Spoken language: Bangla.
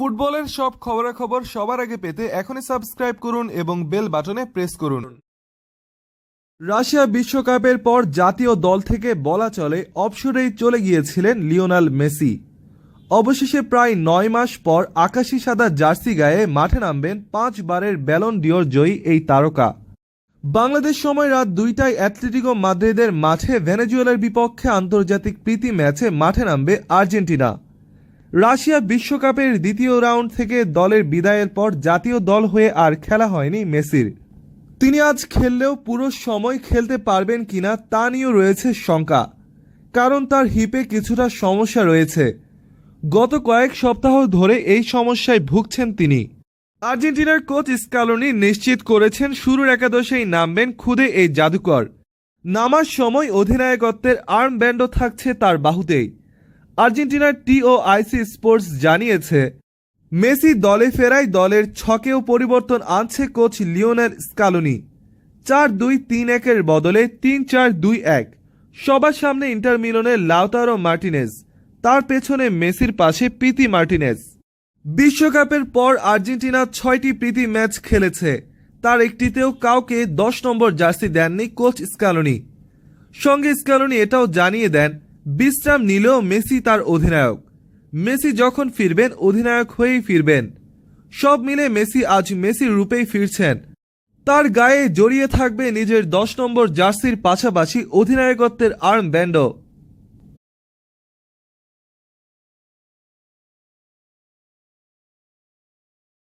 ফুটবলের সব খবরাখবর সবার আগে পেতে এখনই সাবস্ক্রাইব করুন এবং বেল বাটনে প্রেস করুন। রাশিয়া বিশ্বকাপের পর জাতীয় দল থেকে বলা চলে অবসরেই চলে গিয়েছিলেন লিওনাল মেসি। অবশেষে প্রায় নয় মাস পর আকাশি সাদা জার্সি গায়ে মাঠে নামবেন পাঁচবারের ব্যালন ডিওর জয়ী এই তারকা। বাংলাদেশ সময় রাত দুইটায় অ্যাথলেটিকো মাদ্রিদের মাঠে ভেনেজুয়েলার বিপক্ষে আন্তর্জাতিক প্রীতি ম্যাচে মাঠে নামবে আর্জেন্টিনা। রাশিয়া বিশ্বকাপের দ্বিতীয় রাউন্ড থেকে দলের বিদায়ের পর জাতীয় দল হয়ে আর খেলা হয়নি মেসির। তিনি আজ খেললেও পুরো সময় খেলতে পারবেন কিনা তা নিয়েও রয়েছে শঙ্কা, কারণ তার হিপে কিছুটা সমস্যা রয়েছে। গত কয়েক সপ্তাহ ধরে এই সমস্যায় ভুগছেন তিনি। আর্জেন্টিনার কোচ স্কালোনি নিশ্চিত করেছেন শুরুর একাদশেই নামবেন খুদে এই জাদুকর। নামার সময় অধিনায়কত্বের আর্ম ব্যান্ডও থাকছে তার বাহুতেই। আর্জেন্টিনার টি ও আইসি স্পোর্টস জানিয়েছে, মেসি দলে ফেরায় দলের ছকেও পরিবর্তন আনছে কোচ লিওনেল স্কালোনি। চার দুই তিন একের বদলে তিন চার দুই এক। সবার সামনে ইন্টার মিলনের লাউতারো মার্টিনেজ, তার পেছনে মেসির পাশে প্রীতি মার্টিনেজ। বিশ্বকাপের পর আর্জেন্টিনা ছয়টি প্রীতি ম্যাচ খেলেছে, তার একটিতেও কাউকে দশ নম্বর জার্সি দেননি কোচ স্কালোনি। সঙ্গে স্কালোনি এটাও জানিয়ে দেন বিশ্রাম নিলেও মেসি তার অধিনায়ক। মেসি যখন ফিরবেন, অধিনায়ক হয়েই ফিরবেন। সব মিলে মেসি আজ মেসির রূপেই ফিরছেন। তার গায়ে জড়িয়ে থাকবে নিজের দশ নম্বর জার্সির পাশাপাশি অধিনায়কত্বের আর্ম ব্যান্ডও